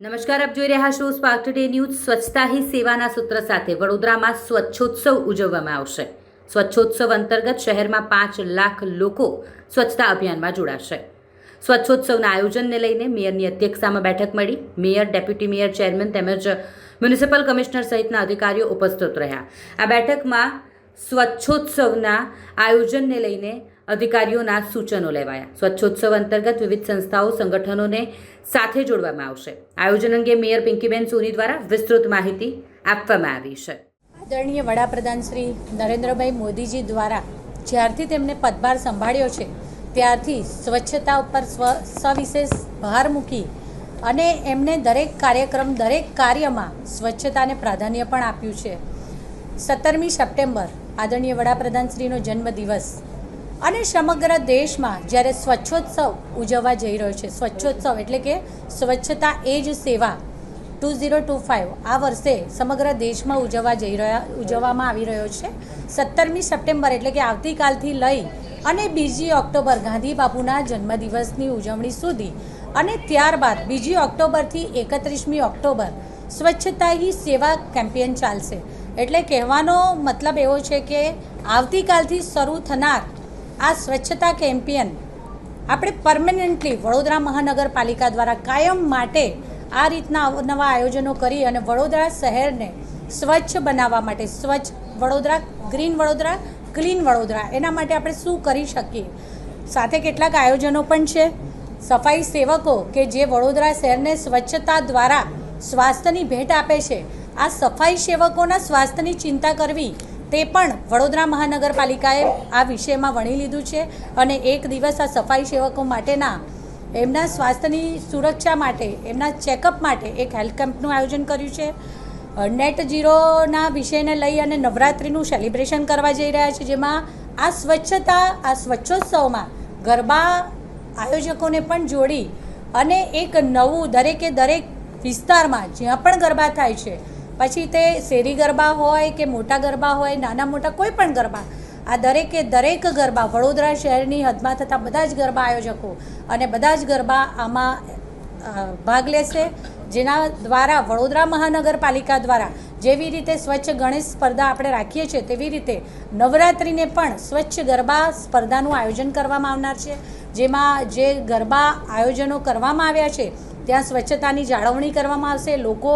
નમસ્કાર, આપ જોઈ રહ્યા છો સ્પાર્ક ટુડે ન્યૂઝ સ્વચ્છતા હી સેવાના સૂત્ર સાથે વડોદરામાં સ્વચ્છોત્સવ ઉજવવામાં આવશે. સ્વચ્છોત્સવ અંતર્ગત શહેરમાં પાંચ લાખ લોકો સ્વચ્છતા અભિયાનમાં જોડાશે. સ્વચ્છોત્સવના આયોજનને લઈને મેયરની અધ્યક્ષતામાં બેઠક મળી. મેયર, ડેપ્યુટી મેયર, ચેરમેન તેમજ મ્યુનિસિપલ કમિશનર સહિતના અધિકારીઓ ઉપસ્થિત રહ્યા. આ બેઠકમાં સ્વચ્છોત્સવના આયોજનને લઈને અધિકારીઓના સૂચનો લેવાયા. સ્વચ્છોત્સવ અંતર્ગત વિવિધ સંસ્થાઓ, સંગઠનોને સાથે જોડવામાં આવશે. આયોજન અંગે મેયર પિંકીબેન સોની દ્વારા વિસ્તૃત માહિતી આપવામાં આવી છે. આદરણીય વડાપ્રધાન શ્રી નરેન્દ્રભાઈ મોદીજી દ્વારા જ્યારથી તેમણે પદભાર સંભાળ્યો છે, ત્યારથી સ્વચ્છતા ઉપર સ્વ, સવિશેષ ભાર મૂકી અને એમને દરેક કાર્યક્રમ, દરેક કાર્યમાં સ્વચ્છતાને પ્રાધાન્ય પણ આપ્યું છે. સત્તરમી સપ્ટેમ્બર, આદરણીય વડાપ્રધાનશ્રીનો જન્મદિવસ. અને સમગ્ર દેશમાં જ્યારે સ્વચ્છોત્સવ ઉજવવા જઈ રહ્યો છે, સ્વચ્છોત્સવ એટલે કે સ્વચ્છતા એ જ સેવા ટુ ઝીરો ટુ ફાઇવ આ વર્ષે સમગ્ર દેશમાં ઉજવવા જઈ રહ્યા, ઉજવવામાં આવી રહ્યો છે. સત્તરમી સપ્ટેમ્બર એટલે કે આવતીકાલથી લઈ અને બીજી ઓક્ટોબર ગાંધી બાપુના જન્મદિવસની ઉજવણી સુધી અને ત્યારબાદ બીજી ઓક્ટોબરથી એકત્રીસમી ઓક્ટોબર સ્વચ્છતા હી સેવા કેમ્પેન ચાલશે. એટલે કહેવાનો મતલબ એવો છે કે આવતીકાલથી શરૂ થનાર આ સ્વચ્છતા કેમ્પિયન આપણે પરમેનન્ટલી વડોદરા મહાનગરપાલિકા દ્વારા કાયમ માટે આ રીતના નવા આયોજનો કરી અને વડોદરા શહેરને સ્વચ્છ બનાવવા માટે સ્વચ્છ વડોદરા ગ્રીન વડોદરા ક્લીન વડોદરા, એના માટે આપણે શું કરી શકીએ? સાથે કેટલાક આયોજનો પણ છે. સફાઈ સેવકો કે જે વડોદરા શહેરને સ્વચ્છતા દ્વારા સ્વાસ્થ્યની ભેટ આપે છે, આ સફાઈ સેવકોના સ્વાસ્થ્યની ચિંતા કરવી તે પણ વડોદરા મહાનગરપાલિકાએ આ વિષયમાં વણી લીધું છે અને એક દિવસ આ સફાઈ સેવકો માટેના એમના સ્વાસ્થ્યની સુરક્ષા માટે, એમના ચેકઅપ માટે એક હેલ્થ કેમ્પનું આયોજન કર્યું છે. નેટ ઝીરોના વિષયને લઈ અને નવરાત્રિનું સેલિબ્રેશન કરવા જઈ રહ્યા છે, જેમાં આ સ્વચ્છતા, આ સ્વચ્છોત્સવમાં ગરબા આયોજકોને પણ જોડી અને એક નવું દરેકે દરેક વિસ્તારમાં જ્યાં પણ ગરબા થાય છે પછી તે શેરી ગરબા હોય કે મોટા ગરબા હોય, નાના મોટા કોઈ પણ ગરબા, આ દરેકે દરેક ગરબા, વડોદરા શહેરની હદમાં થતા બધા જ ગરબા આયોજકો અને બધા જ ગરબા આમાં ભાગ લેશે, જેના દ્વારા વડોદરા મહાનગરપાલિકા દ્વારા જેવી રીતે સ્વચ્છ ગણેશ સ્પર્ધા આપણે રાખીએ છીએ, તેવી રીતે નવરાત્રિને પણ સ્વચ્છ ગરબા સ્પર્ધાનું આયોજન કરવામાં આવનાર છે. જેમાં જે ગરબા આયોજનો કરવામાં આવ્યા છે, ત્યાં સ્વચ્છતાની જાળવણી કરવામાં આવશે, લોકો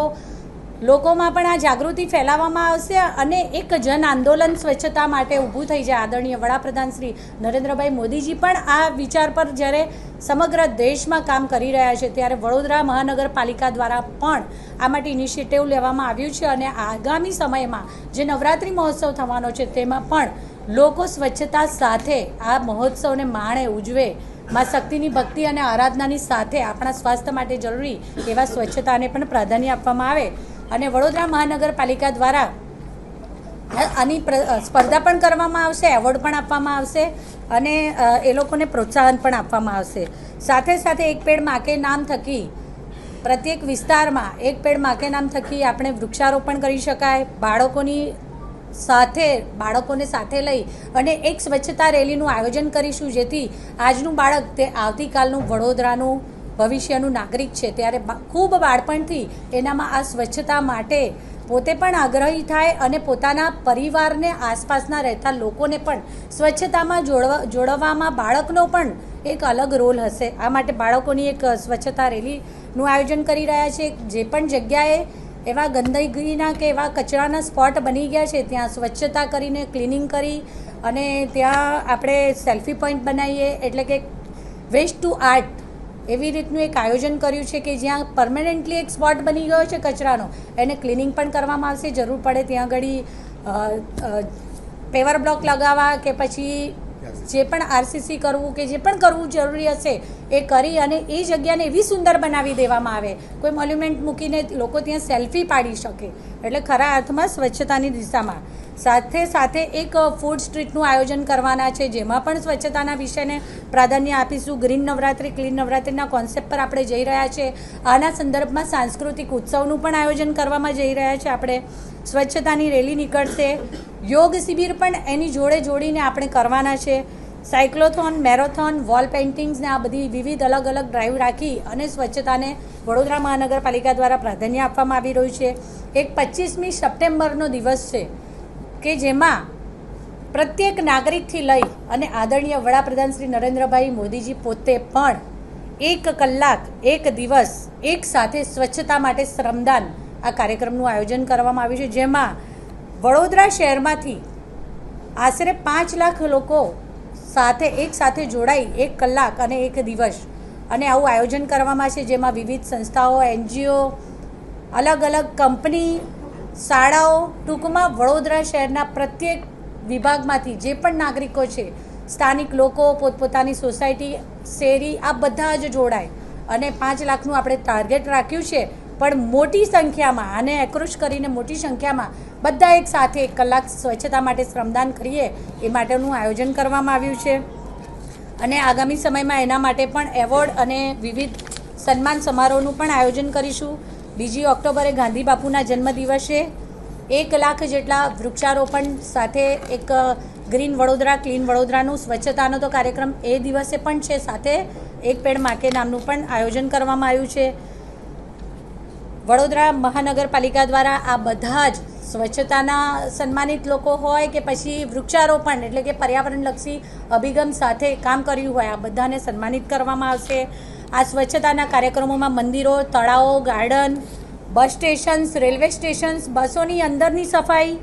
લોકોમાં પણ આ જાગૃતિ ફેલાવવામાં આવશે અને એક જન આંદોલન સ્વચ્છતા માટે ઊભું થઈ જાય. આદરણીય વડાપ્રધાન શ્રી નરેન્દ્રભાઈ મોદીજી પણ આ વિચાર પર જ્યારે સમગ્ર દેશમાં કામ કરી રહ્યા છે, ત્યારે વડોદરા મહાનગરપાલિકા દ્વારા પણ આ માટે ઇનિશિયેટિવ લેવામાં આવ્યું છે અને આગામી સમયમાં જે નવરાત્રિ મહોત્સવ થવાનો છે, તેમાં પણ લોકો સ્વચ્છતા સાથે આ મહોત્સવને માણે ઉજવે. માં શક્તિની ભક્તિ અને આરાધનાની સાથે આપણા સ્વાસ્થ્ય માટે જરૂરી એવા સ્વચ્છતાને પણ પ્રાધાન્ય આપવામાં આવે. અને વડોદરા મહાનગરપાલિકા દ્વારા આની પ્ર- સ્પર્ધા પણ કરવામાં આવશે, એવોર્ડ પણ આપવામાં આવશે અને એ લોકોને પ્રોત્સાહન પણ આપવામાં આવશે. સાથે સાથે એક પેડ માકે નામ થકી પ્રત્યેક વિસ્તારમાં એક પેડ માકે નામ થકી આપણે વૃક્ષારોપણ કરી શકાય, બાળકોની સાથે, બાળકોને સાથે લઈ અને એક સ્વચ્છતા રેલીનું આયોજન કરીશું જેથી આજનું બાળક તે આવતીકાલનું વડોદરાનું ભવિષ્યનું નાગરિક છે, ત્યારે ખૂબ બાળપણથી એનામાં આ સ્વચ્છતા માટે પોતે પણ આગ્રહી થાય અને પોતાના પરિવારને આસપાસના રહેતા લોકોને પણ સ્વચ્છતામાં જોડવા, જોડવામાં બાળકનો પણ એક અલગ રોલ હશે. આ માટે બાળકોની એક સ્વચ્છતા રેલીનું આયોજન કરી રહ્યા છે. જે પણ જગ્યાએ એવા ગંદકીના કે એવા કચરાના સ્પોટ બની ગયા છે, ત્યાં સ્વચ્છતા કરીને ક્લિનિંગ કરી અને ત્યાં આપણે સેલ્ફી પોઈન્ટ બનાવીએ. એટલે કે વેસ્ટ ટુ આર્ટ એવી રીતનું એક આયોજન કર્યું છે કે જ્યાં પરમનન્ટલી એક સ્પોટ બની ગયો છે કચરાનો. એને ક્લિનિંગ પણ કરવામાં આવશે. જરૂર પડે ત્યાં આગળ પેવર બ્લોક લગાવવા કે પછી જે પણ આરસીસી કરવું કે જે પણ કરવું જરૂરી હશે એ કરી અને એ જગ્યાને એવી સુંદર બનાવી દેવામાં આવે. કોઈ મોન્યુમેન્ટ મૂકીને લોકો ત્યાં સેલ્ફી પાડી શકે. એટલે ખરા અર્થમાં સ્વચ્છતાની દિશામાં. સાથે સાથે એક ફૂડ સ્ટ્રીટનું આયોજન કરવાના છે, જેમાં પણ સ્વચ્છતાના વિષયને પ્રાધાન્ય આપીશું. ગ્રીન નવરાત્રિ ક્લીન નવરાત્રિના કોન્સેપ્ટ પર આપણે જઈ રહ્યા છે. આના સંદર્ભમાં સાંસ્કૃતિક ઉત્સવનું પણ આયોજન કરવામાં જઈ રહ્યા છે. આપણે સ્વચ્છતાની રેલી નીકળશે. યોગ શિબિર પણ એની જોડે જોડીને આપણે કરવાના છે. સાયક્લોથોન, મેરોથોન, વોલ પેઇન્ટિંગ્સને આ બધી વિવિધ અલગ અલગ ડ્રાઈવ રાખી અને સ્વચ્છતાને વડોદરા મહાનગરપાલિકા દ્વારા પ્રાધાન્ય આપવામાં આવી રહ્યું છે. એક પચીસમી સપ્ટેમ્બરનો દિવસ છે. કે જેમાં પ્રત્યેક નાગરિકથી લઈ અને આદરણીય વડાપ્રધાન શ્રી નરેન્દ્રભાઈ મોદીજી પોતે પણ એક કલાક, એક દિવસ, એક સાથે સ્વચ્છતા માટે શ્રમદાન આ કાર્યક્રમનું આયોજન કરવામાં આવ્યું છે. જેમાં વડોદરા શહેરમાંથી આશરે પાંચ લાખ લોકો સાથે, એક સાથે જોડાઈ, એક કલાક અને એક દિવસ. અને આવું આયોજન કરવામાં છે, જેમાં વિવિધ સંસ્થાઓ, એનજીઓ અલગ અલગ કંપની શાળાઓ ટૂંકમાં વડોદરા શહેરના પ્રત્યેક વિભાગમાંથી જે પણ નાગરિકો છે, સ્થાનિક લોકો, પોતપોતાની સોસાયટી, શેરી, આ બધા જ જોડાય. અને પાંચ લાખનું આપણે ટાર્ગેટ રાખ્યું છે, પણ મોટી સંખ્યામાં, આને એક્રોશ કરીને મોટી સંખ્યામાં બધા એક સાથે એક કલાક સ્વચ્છતા માટે શ્રમદાન કરીએ, એ માટેનું આયોજન કરવામાં આવ્યું છે. અને આગામી સમયમાં એના માટે પણ એવોર્ડ અને વિવિધ સન્માન સમારોહનું પણ આયોજન કરીશું. બીજી ઓક્ટોબરે ગાંધી બાપુના જન્મદિવસે એક લાખ જેટલા વૃક્ષારોપણ સાથે એક ગ્રીન વડોદરા, ક્લીન વડોદરાનું સ્વચ્છતાનો તો કાર્યક્રમ એ દિવસે પણ છે, સાથે એક પેડ માકે નામનું પણ આયોજન કરવામાં આવ્યું છે. વડોદરા મહાનગરપાલિકા દ્વારા આ બધા જ સ્વચ્છતાના સન્માનિત લોકો હોય કે પછી વૃક્ષારોપણ એટલે કે પર્યાવરણલક્ષી અભિગમ સાથે કામ કર્યું હોય, આ બધાને સન્માનિત કરવામાં આવશે. આ સ્વચ્છતાના કાર્યક્રમોમાં મંદિરો, તળાવો, garden, bus stations, railway stations, બસોની અંદરની સફાઈ,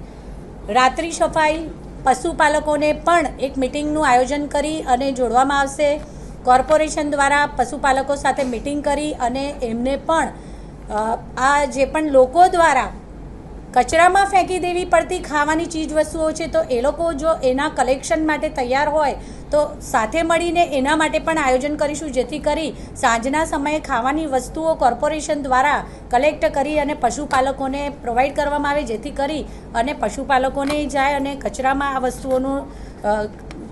રાત્રિ સફાઈ, પશુપાલકોને પણ એક મિટિંગનું આયોજન કરી અને જોડવામાં આવશે. કોર્પોરેશન દ્વારા પશુપાલકો સાથે મિટિંગ કરી અને એમને પણ આ જે પણ લોકો દ્વારા કચરામાં ફેંકી દેવી પડતી ખાવાની ચીજ વસ્તુઓ છે, તો એ લોકો જો એના કલેક્શન માટે તૈયાર હોય, તો સાથે મળીને એના માટે પણ આયોજન કરીશું, જેથી કરી સાંજના સમયે ખાવાની વસ્તુઓ કોર્પોરેશન દ્વારા કલેક્ટ કરી અને પશુપાલકોને પ્રોવાઈડ કરવામાં આવે, જેથી કરી અને પશુપાલકોને જાય અને કચરામાં આ વસ્તુઓનું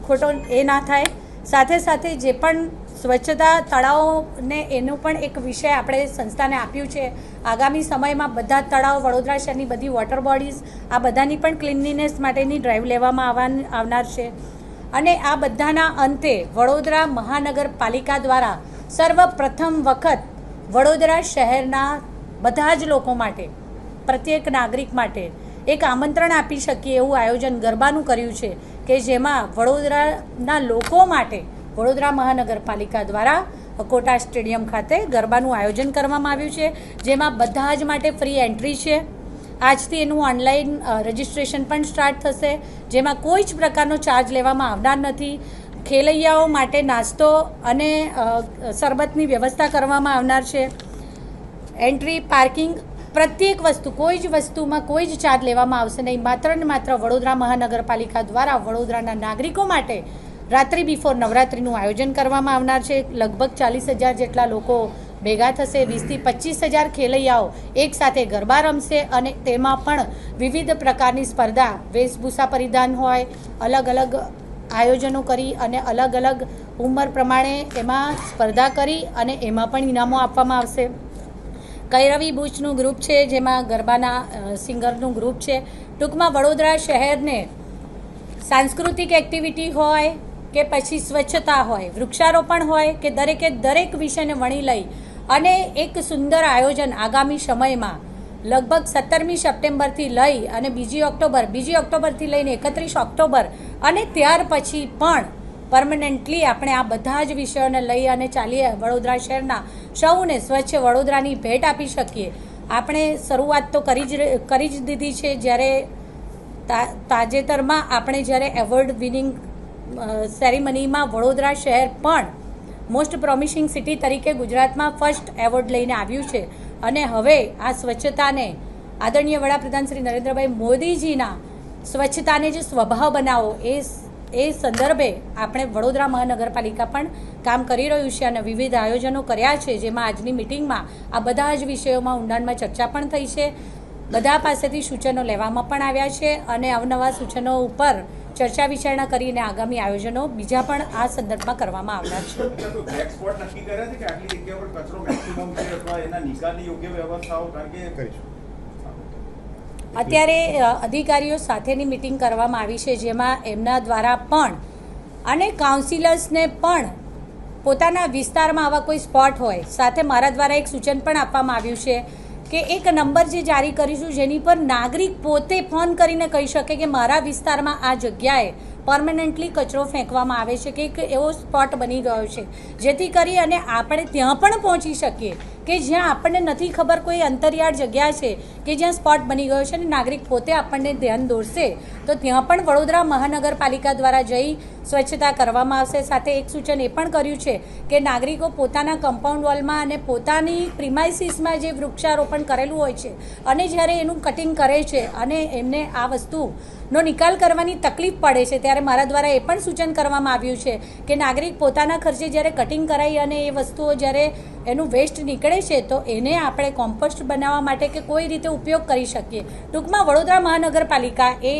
ખોટો એ ના થાય. સાથે સાથે જે પણ સ્વચ્છતા તળાવને એનું પણ એક વિષય આપણે સંસ્થાને આપ્યું છે. આગામી સમયમાં બધા તળાવ, વડોદરા શહેરની બધી વોટર બોડીઝ આ બધાની પણ ક્લિનલીનેસ માટેની ડ્રાઈવ લેવામાં આવનાર છે. અને આ બધાના અંતે વડોદરા મહાનગરપાલિકા દ્વારા સર્વપ્રથમ વખત વડોદરા શહેરના બધા જ લોકો માટે, પ્રત્યેક નાગરિક માટે એક આમંત્રણ આપી શકીએ એવું આયોજન ગરબાનું કર્યું છે કે જેમાં વડોદરાના લોકો માટે વડોદરા મહાનગરપાલિકા દ્વારા કોટા સ્ટેડિયમ ખાતે ગરબાનું આયોજન કરવામાં આવ્યું છે, જેમાં બધા જ માટે ફ્રી એન્ટ્રી છે. આજથી એનું ઓનલાઈન રજિસ્ટ્રેશન પણ સ્ટાર્ટ થશે, જેમાં કોઈ જ પ્રકારનો ચાર્જ લેવામાં આવનાર નથી. ખેલૈયાઓ માટે નાસ્તો અને શરબતની વ્યવસ્થા કરવામાં આવનાર છે. એન્ટ્રી, પાર્કિંગ, પ્રત્યેક વસ્તુ, કોઈ જ વસ્તુમાં કોઈ જ ચાર્જ લેવામાં આવશે નહીં. માત્ર ને માત્ર વડોદરા મહાનગરપાલિકા દ્વારા વડોદરાના નાગરિકો માટે રાત્રિ બિફોર નવરાત્રિનું આયોજન કરવામાં આવનાર છે. લગભગ ચાલીસ હજાર જેટલા લોકો ભેગા થશે. વીસથી પચીસ હજાર ખેલૈયાઓ એકસાથે ગરબા રમશે અને તેમાં પણ વિવિધ પ્રકારની સ્પર્ધા, વેશભૂષા પરિધાન હોય, અલગ અલગ આયોજનો કરી અને અલગ અલગ ઉંમર પ્રમાણે એમાં સ્પર્ધા કરી અને એમાં પણ ઇનામો આપવામાં આવશે. કૈરવી બુચનું ગ્રુપ છે, જેમાં ગરબાના સિંગરનું ગ્રુપ છે. ટૂંકમાં વડોદરા શહેરને સાંસ્કૃતિક એક્ટિવિટી હોય કે પછી સ્વચ્છતા હોય, વૃક્ષારોપણ હોય કે દરેકે દરેક વિષયને વણી લઈ અને એક સુંદર આયોજન આગામી સમયમાં લગભગ સત્તરમી સપ્ટેમ્બરથી લઈ અને બીજી ઓક્ટોબર, બીજી ઓક્ટોબરથી લઈને એકત્રીસ ઓક્ટોબર અને ત્યાર પછી પણ પરમનન્ટલી આપણે આ બધા જ વિષયોને લઈ અને ચાલીએ વડોદરા શહેરના સૌને સ્વચ્છ વડોદરાની ભેટ આપી શકીએ. આપણે શરૂઆત તો કરી જ કરી જ દીધી છે. જ્યારે તાજેતરમાં આપણે જ્યારે એવોર્ડ વિનિંગ સેરેમનીમાં વડોદરા શહેર પણ મોસ્ટ પ્રોમિસિંગ સિટી તરીકે ગુજરાતમાં ફર્સ્ટ એવોર્ડ લઈને આવ્યું છે. અને હવે આ સ્વચ્છતાને આદરણીય વડાપ્રધાન શ્રી નરેન્દ્રભાઈ મોદીજીના સ્વચ્છતાને જે સ્વભાવ બનાવો એ એ સંદર્ભે આપણે વડોદરા મહાનગરપાલિકા પણ કામ કરી રહ્યું છે અને વિવિધ આયોજનો કર્યા છે. જેમાં આજની મિટિંગમાં આ બધા જ વિષયોમાં ઊંડાણમાં ચર્ચા પણ થઈ છે. બધા પાસેથી સૂચનો લેવામાં પણ આવ્યા છે અને અવનવા સૂચનો ઉપર ચર્ચા વિચારણા કરીને આગામી આયોજનો બીજા પણ આ સંદર્ભમાં કરવામાં આવનાર છે. કોઈ બ્લેક સ્પોટ નક્કી કર્યા છે કે આટલી જગ્યા પર કચરો મેક્સિમમ છે અથવા એના નિકાલની યોગ્ય વ્યવસ્થાઓ કારણ કે કરીશું. અત્યારે અધિકારીઓ સાથેની મિટિંગ કરવામાં આવી છે જેમાં એમના દ્વારા પણ અને કાઉન્સિલર્સને પણ પોતાના વિસ્તારમાં આવા કોઈ સ્પોટ હોય સાથે મારા દ્વારા એક સૂચન પણ આપવામાં આવ્યું છે. કે એક નંબર જે જારી કરીશું જેની પર નાગરિક પોતે ફોન કરીને કહી શકે કે મારા વિસ્તારમાં આ જગ્યાએ પરમનન્ટલી કચરો ફેંકવામાં આવે છે કે એક એવો સ્પોટ બની ગયો છે. જેથી કરી અને આપણે ત્યાં પણ પહોંચી શકીએ. કે જ્યાં આપણને નથી ખબર કોઈ અંતરિયાળ જગ્યા છે, કે જ્યાં સ્પોટ બની ગયો છે અને નાગરિક પોતે આપણને ધ્યાન દોરશે, તો ત્યાં પણ વડોદરા મહાનગરપાલિકા દ્વારા જઈ સ્વચ્છતા કરવામાં આવશે. સાથે એક સૂચન એ પણ કર્યું છે કે નાગરિકો પોતાના કમ્પાઉન્ડ વોલમાં અને પોતાની પ્રિમાઇસીસમાં જે વૃક્ષારોપણ કરેલું હોય છે અને જ્યારે એનું કટિંગ કરે છે અને એમને આ વસ્તુનો નિકાલ કરવાની તકલીફ પડે છે, ત્યારે મારા દ્વારા એ પણ સૂચન કરવામાં આવ્યું છે કે નાગરિક પોતાના ખર્ચે જ્યારે કટિંગ કરાઈ અને એ વસ્તુઓ જ્યારે એનું વેસ્ટ નીકળે છે, તો એને આપણે કોમ્પોસ્ટ બનાવવા માટે કે કોઈ રીતે ઉપયોગ કરી શકીએ. ટૂંકમાં વડોદરા મહાનગરપાલિકા એ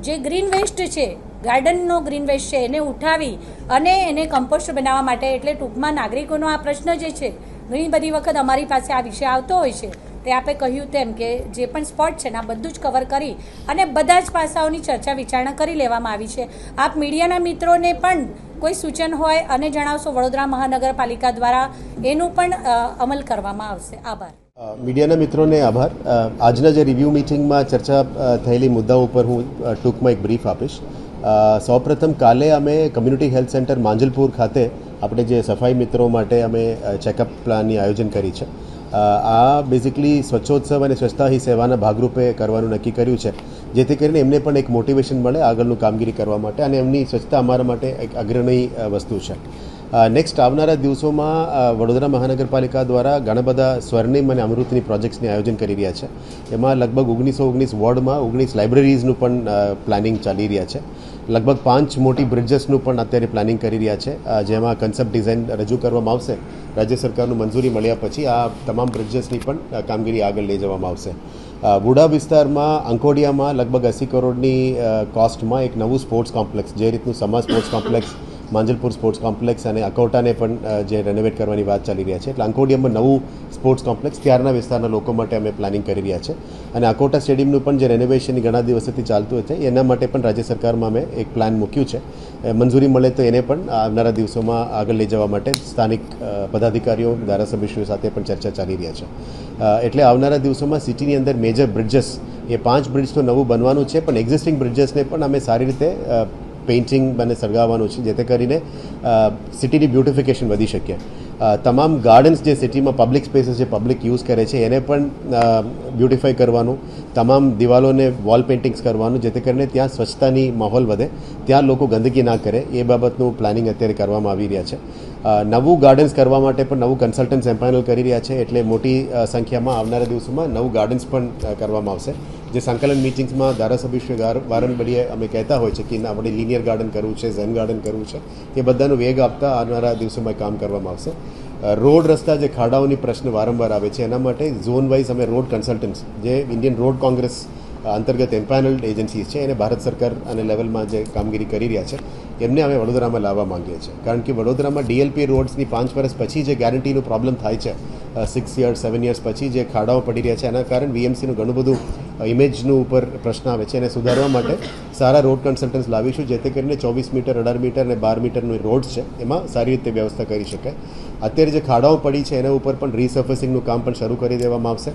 જે ગ્રીન વેસ્ટ છે ગાર્ડનનો ગ્રીન વેસ્ટ છે, એને ઉઠાવી અને એને કમ્પોસ્ટ બનાવવા માટે, એટલે ટૂંકમાં નાગરિકોનો આ પ્રશ્ન જે છે, ઘણી બધી વખત અમારી પાસે આ વિષય આવતો હોય છે. તે આપે કહ્યું તેમ કે જે પણ સ્પોટ છે ને, આ બધું જ કવર કરી અને બધા જ પાસાઓની ચર્ચા વિચારણા કરી લેવામાં આવી છે. આપ મીડિયાના મિત્રોને પણ કોઈ સૂચન હોય અને જણાવશો, વડોદરા મહાનગરપાલિકા દ્વારા એનું પણ અમલ કરવામાં આવશે. આભાર. મીડિયાના મિત્રોને આભાર. આજના જે રિવ્યૂ મિટિંગમાં ચર્ચા થયેલી મુદ્દાઓ ઉપર હું ટૂંકમાં એક બ્રીફ આપીશ. સૌપ્રથમ કાલે અમે કમ્યુનિટી હેલ્થ સેન્ટર માંજલપુર ખાતે આપણે જે સફાઈ મિત્રો માટે અમે ચેકઅપ પ્લાનની આયોજન કરી છે. આ બેઝિકલી સ્વચ્છોત્સવ અને સ્વચ્છતા હી સેવાના ભાગરૂપે કરવાનું નક્કી કર્યું છે. જેથી કરીને એમને પણ એક મોટિવેશન મળે આગળનું કામગીરી કરવા માટે અને એમની સ્વચ્છતા અમારા માટે એક અગ્રણી વસ્તુ છે. નેક્સ્ટ આવનારા દિવસોમાં વડોદરા મહાનગરપાલિકા દ્વારા ઘણા બધા સ્વર્ણિમ અને અમૃતની પ્રોજેક્ટ્સની આયોજન કરી રહ્યા છે. એમાં લગભગ ઓગણીસો ઓગણીસ વોર્ડમાં ઓગણીસ લાઇબ્રેરીઝનું પણ પ્લાનિંગ ચાલી રહ્યા છે. લગભગ પાંચ મોટી બ્રિજેસનું પણ અત્યારે પ્લાનિંગ કરી રહ્યા છે. જેમાં કન્સેપ્ટ ડિઝાઇન રજૂ કરવામાં આવશે. રાજ્ય સરકારનું મંજૂરી મળ્યા પછી આ તમામ બ્રિજેસની પણ કામગીરી આગળ લઈ જવામાં આવશે. બુડા વિસ્તારમાં, અંકોડિયામાં લગભગ એંસી કરોડની કોસ્ટમાં એક નવું સ્પોર્ટ્સ કોમ્પ્લેક્સ જે રીતનું Sama sports complex Manjalpur sports complex અને અકોટાને પણ જે રેનોવેટ કરવાની વાત ચાલી રહ્યા છે. એટલે અંકોડિયામાં નવું સ્પોર્ટ્સ કોમ્પ્લેક્સ ત્યારના વિસ્તારના લોકો માટે અમે પ્લાનિંગ કરી રહ્યા છે. અને અકોટા સ્ટેડિયમનું પણ જે રેનોવેશન ઘણા દિવસોથી ચાલતું છે એના માટે પણ રાજ્ય સરકારમાં અમે એક પ્લાન મૂક્યું છે. મંજૂરી મળે તો એને પણ આવનારા દિવસોમાં આગળ લઈ જવા માટે સ્થાનિક પદાધિકારીઓ, ધારાસભ્યશ્રીઓ સાથે પણ ચર્ચા ચાલી રહ્યા છે. એટલે આવનારા દિવસોમાં સિટીની અંદર મેજર બ્રિજેસ એ પાંચ બ્રિજ તો નવું બનવાનું છે, પણ એક્ઝિસ્ટિંગ બ્રિજેસને પણ અમે સારી રીતે પેઇન્ટિંગ અને સળગાવવાનું છે, જેથી કરીને સિટીની બ્યુટિફિકેશન વધી શકે. તમામ ગાર્ડન્સ જે સિટીમાં પબ્લિક સ્પેસીસ જે પબ્લિક યુઝ કરે છે, એને પણ બ્યુટિફાઈ કરવાનું, તમામ દિવાલોને વોલ પેઇન્ટિંગ્સ કરવાનું, જેથી કરીને ત્યાં સ્વચ્છતાની માહોલ વધે, ત્યાં લોકો ગંદકી ના કરે, એ બાબતનું પ્લાનિંગ અત્યારે કરવામાં આવી રહ્યા છે. નવું ગાર્ડન્સ કરવા માટે પણ નવું કન્સલ્ટન્ટ્સ એમ્પાનલ કરી રહ્યા છે, એટલે મોટી સંખ્યામાં આવનારા દિવસોમાં નવું ગાર્ડન્સ પણ કરવામાં આવશે. જે સંકલન મિટિંગ્સમાં ધારાસભ્યશ્રી ગાર- વારંવારીએ અમે કહેતા હોય છે કે આપણે લિનિયર ગાર્ડન કરવું છે ઝેન ગાર્ડન કરવું છે, એ બધાનો વેગ આપતા આવનારા દિવસોમાં કામ કરવામાં આવશે. રોડ રસ્તા જે ખાડાઓની પ્રશ્ન વારંવાર આવે છે, એના માટે ઝોન વાઇઝ અમે રોડ કન્સલ્ટન્ટ્સ જે ઇન્ડિયન રોડ કોંગ્રેસ અંતર્ગત એમ્પાનલ્ડ એજન્સીઝ છે એને ભારત સરકાર અને લેવલમાં જે કામગીરી કરી રહ્યા છે, એમને અમે વડોદરામાં લાવવા માંગીએ છીએ. કારણ કે વડોદરામાં ડીએલપી રોડ્સની પાંચ વર્ષ પછી જે ગેરંટીનો પ્રોબ્લેમ થાય છે સિક્સ યર્સ સેવન યર્સ પછી જે ખાડાઓ પડી રહ્યા છે, એના કારણે વીએમસીનું ઘણું બધું ઇમેજનું ઉપર પ્રશ્ન આવે છે. એને સુધારવા માટે સારા રોડ કન્સલ્ટન્ટ્સ લાવીશું, જેથી કરીને ચોવીસ મીટર, અઢાર મીટર અને બાર મીટરનું રોડ્સ છે, એમાં સારી રીતે વ્યવસ્થા કરી શકાય. અત્યારે જે ખાડાઓ પડી છે, એના ઉપર પણ રીસર્ફેસિંગનું કામ પણ શરૂ કરી દેવામાં આવશે.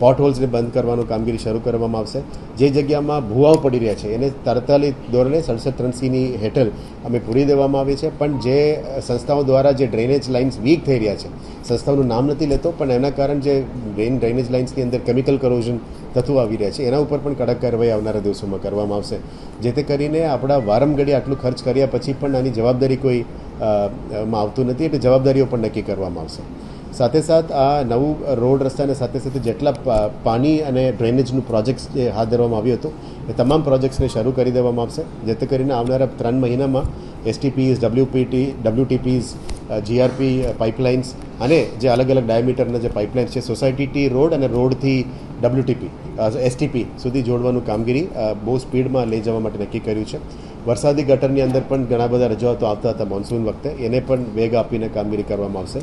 પોટ હોલ્સને બંધ કરવાનું કામગીરી શરૂ કરવામાં આવશે. જે જગ્યામાં ભૂવાઓ પડી રહ્યા છે, એને તાત્કાલિક ધોરણે સડસઠ ત્રણસીની હેઠળ અમે પૂરી દેવામાં આવે છે. પણ જે સંસ્થાઓ દ્વારા જે ડ્રેનેજ લાઇન્સ વીક થઈ રહ્યા છે, સંસ્થાઓનું નામ નથી લેતો, પણ એના કારણે જે ડ્રેન ડ્રેનેજ લાઇન્સની અંદર કેમિકલ કરોઝન તત્વો આવી રહ્યા છે, એના ઉપર પણ કડક કાર્યવાહી આવનારા દિવસોમાં કરવામાં આવશે. જેથી કરીને આપણા વારંગડી આટલું ખર્ચ કર્યા પછી પણ આની જવાબદારી કોઈ માં આવતું નથી, એટલે જવાબદારીઓ પણ નક્કી કરવામાં આવશે. સાથે સાથ આ નવું રોડ રસ્તાને સાથે સાથે જેટલા પાણી અને ડ્રેનેજનું પ્રોજેક્ટ્સ જે હાથ ધરવામાં આવ્યું હતું, એ તમામ પ્રોજેક્ટ્સને શરૂ કરી દેવામાં આવશે. જેથી કરીને આવનારા ત્રણ મહિનામાં એસટીપીઝ ડબલ્યુપીટી ડબલ્યુટીપીઝ જીઆરપી પાઇપલાઇન્સ અને જે અલગ અલગ ડાયામીટરના જે પાઇપલાઇન્સ છે સોસાયટીટી રોડ અને રોડથી ડબલ્યુટીપી એસટીપી સુધી જોડવાનું કામગીરી બહુ સ્પીડમાં લઈ જવા માટે નક્કી કર્યું છે. વરસાદી ગટરની અંદર પણ ઘણા બધા રજૂઆતો આવતા હતા મોન્સૂન વખતે. એને પણ વેગ આપીને કામગીરી કરવામાં આવશે.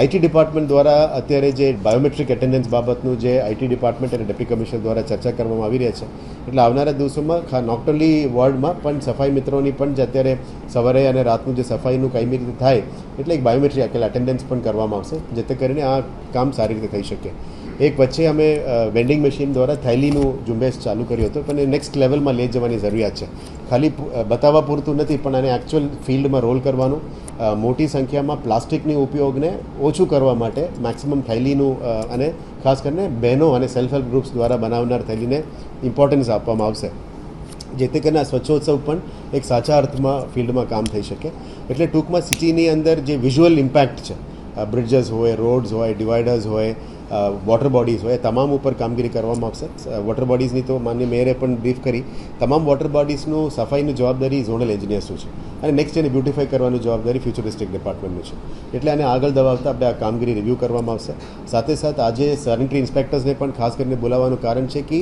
આઈટી ડિપાર્ટમેન્ટ દ્વારા અત્યારે જે બાયોમેટ્રિક એટેન્ડન્સ બાબતનું જે આઈટી ડિપાર્ટમેન્ટ અને ડેપ્યુટી કમિશનર દ્વારા ચર્ચા કરવામાં આવી રહી છે. એટલે આવનારા દિવસોમાં નોટ ઓનલી વોર્ડમાં પણ સફાઈ મિત્રોની પણ જે અત્યારે સવારે અને રાતનું જે સફાઈનું કાયમી રીતે થાય એટલે એક બાયોમેટ્રિક એટલે એટેન્ડન્સ પણ કરવામાં આવશે, જેથી કરીને આ કામ સારી રીતે થઈ શકે. એક વચ્ચે અમે વેન્ડિંગ મશીન દ્વારા થેલીનું ઝુંબેશ ચાલુ કર્યું હતું, પણ એ નેક્સ્ટ લેવલમાં લઈ જવાની જરૂરિયાત છે. ખાલી બતાવવા પૂરતું નથી, પણ આને એકચ્યુઅલ ફિલ્ડમાં રોલ કરવાનું મોટી સંખ્યામાં પ્લાસ્ટિકની ઉપયોગને ઓછું કરવા માટે મેક્સિમમ થેલીનું અને ખાસ કરીને બહેનો અને સેલ્ફ હેલ્પ ગ્રુપ્સ દ્વારા બનાવનાર થેલીને ઇમ્પોર્ટન્સ આપવામાં આવશે. જેથી કરીને આ સ્વચ્છોત્સવ પણ એક સાચા અર્થમાં, ફિલ્ડમાં કામ થઈ શકે. એટલે ટૂંકમાં સિટીની અંદર જે વિઝ્યુઅલ ઇમ્પેક્ટ છે બ્રિડ્જસ હોય રોડ્સ હોય ડિવાઈડર્સ હોય વોટર બોડીઝ હોય તમામ ઉપર કામગીરી કરવામાં આવશે. વોટર બોડીઝની તો માન્ય મેયરે પણ બ્રીફ કરી. તમામ વોટર બોડીઝનું સફાઈની જવાબદારી ઝોનલ એન્જિનિયર્સનું છે. અને નેક્સ્ટ એને બ્યુટિફાઈ કરવાની જવાબદારી ફ્યુચરિસ્ટિક ડિપાર્ટમેન્ટનું છે. એટલે આને આગળ દબાવતા આપણે આ કામગીરી રિવ્યૂ કરવામાં આવશે. સાથે સાથે આજે સેનિટરી ઇન્સ્પેક્ટર્સને પણ ખાસ કરીને બોલાવવાનું કારણ છે કે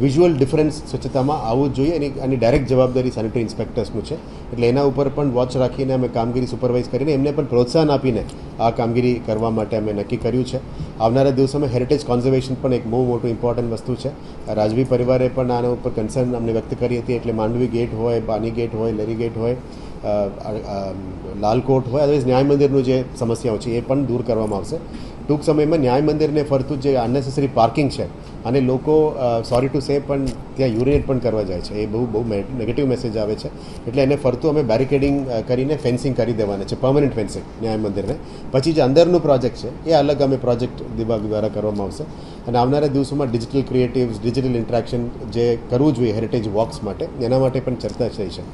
વિઝ્યુઅલ ડિફરન્સ સ્વચ્છતામાં આવવું જ જોઈએ એની આની ડાયરેક્ટ જવાબદારી સેનિટરી ઇન્સ્પેક્ટર્સનું છે. એટલે એના ઉપર પણ વોચ રાખીને અમે કામગીરી સુપરવાઇઝ કરીને એમને પણ પ્રોત્સાહન આપીને આ કામગીરી કરવા માટે અમે નક્કી કર્યું છે. આવનારા દિવસોમાં હેરિટેજ કન્ઝર્વેશન પણ એક બહુ મોટું ઇમ્પોર્ટન્ટ વસ્તુ છે. રાજવી પરિવારે પણ આના ઉપર કન્સર્ન અમને વ્યક્ત કરી હતી. એટલે માંડવી ગેટ હોય, બાની ગેટ હોય, લેરી ગેટ હોય લાલકોટ હોય અદરવાઇઝ ન્યાય મંદિરનું જે સમસ્યાઓ છે એ પણ દૂર કરવામાં આવશે. ટૂંક સમયમાં ન્યાય મંદિરને ફરતું જે અનનેસેસરી પાર્કિંગ છે, અને લોકો સોરી ટુ સે પણ ત્યાં યુરિનેટ પણ કરવા જાય છે. એ બહુ બહુ નેગેટિવ મેસેજ આવે છે. એટલે એને ફરતું અમે બેરિકેડિંગ કરીને ફેન્સિંગ કરી દેવાના છે પરમનન્ટ ફેન્સિંગ ન્યાય મંદિરને. પછી જે અંદરનું પ્રોજેક્ટ છે, એ અલગ અમે પ્રોજેક્ટ વિભાગ દ્વારા કરવામાં આવશે. અને આવનારા દિવસોમાં ડિજિટલ ક્રિએટિવ્સ ડિજિટલ ઇન્ટ્રેક્શન જે કરવું જોઈએ હેરિટેજ વોક્સ માટે, એના માટે પણ ચર્ચા થઈ છે.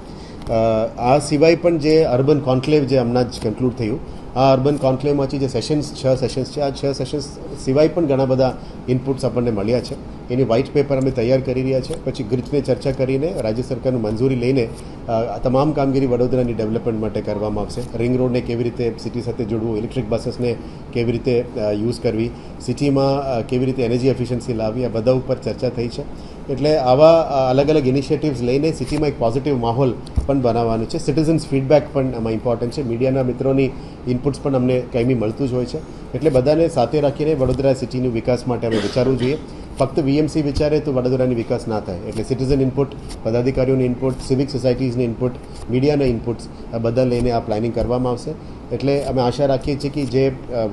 આ સિવાય પણ જે અર્બન કોન્ક્લેવ જે હમણાં જ કન્ક્લુડ થયું, આ અર્બન કોન્ક્લેવમાંથી જે સેશન્સ છ સેશન્સ છે, આ છ સેશન્સ સિવાય પણ ઘણા બધા ઇનપુટ્સ આપણને મળ્યા છે. એની વ્હાઇટ પેપર અમે તૈયાર કરી રહ્યા છે. પછી ગ્રીચને ચર્ચા કરીને રાજ્ય સરકારની મંજૂરી લઈને તમામ કામગીરી વડોદરાની ડેવલપમેન્ટ માટે કરવામાં આવશે. રિંગ રોડને કેવી રીતે સિટી સાથે જોડવું ઇલેક્ટ્રિક બસીસને કેવી રીતે યુઝ કરવી સિટીમાં કેવી રીતે એનર્જી એફિશિયન્સી લાવવી, આ બધા ઉપર ચર્ચા થઈ છે. એટલે આવા અલગ અલગ ઇનિશિયેટિવ્સ લઈને સિટીમાં એક પોઝિટિવ માહોલ પણ બનાવવાનું છે. સિટીઝન્સ ફીડબેક પણ આમાં ઇમ્પોર્ટન્ટ છે. મીડિયાના મિત્રોની ઇનપુટ્સ પણ અમને કાયમી મળતું જ હોય છે. એટલે બધાને સાથે રાખીને વડોદરા સિટીનું વિકાસ માટે અમે વિચારવું જોઈએ. ફક્ત વીએમસી વિચારે તો વડોદરાની વિકાસ ના થાય. એટલે સિટીઝન ઇનપુટ પદાધિકારીઓની ઇનપુટ સિવિક સોસાયટીઝની ઇનપુટ મીડિયાના ઇનપુટ્સ આ બધા લઈને આ પ્લાનિંગ કરવામાં આવશે. એટલે અમે આશા રાખીએ છીએ કે જે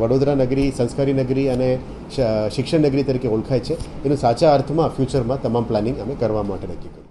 વડોદરા નગરી, સંસ્કારી નગરી અને શિક્ષણ નગરી તરીકે ઓળખાય છે, એનું સાચા અર્થમાં ફ્યુચરમાં તમામ પ્લાનિંગ અમે કરવા માટે નક્કી કર્યું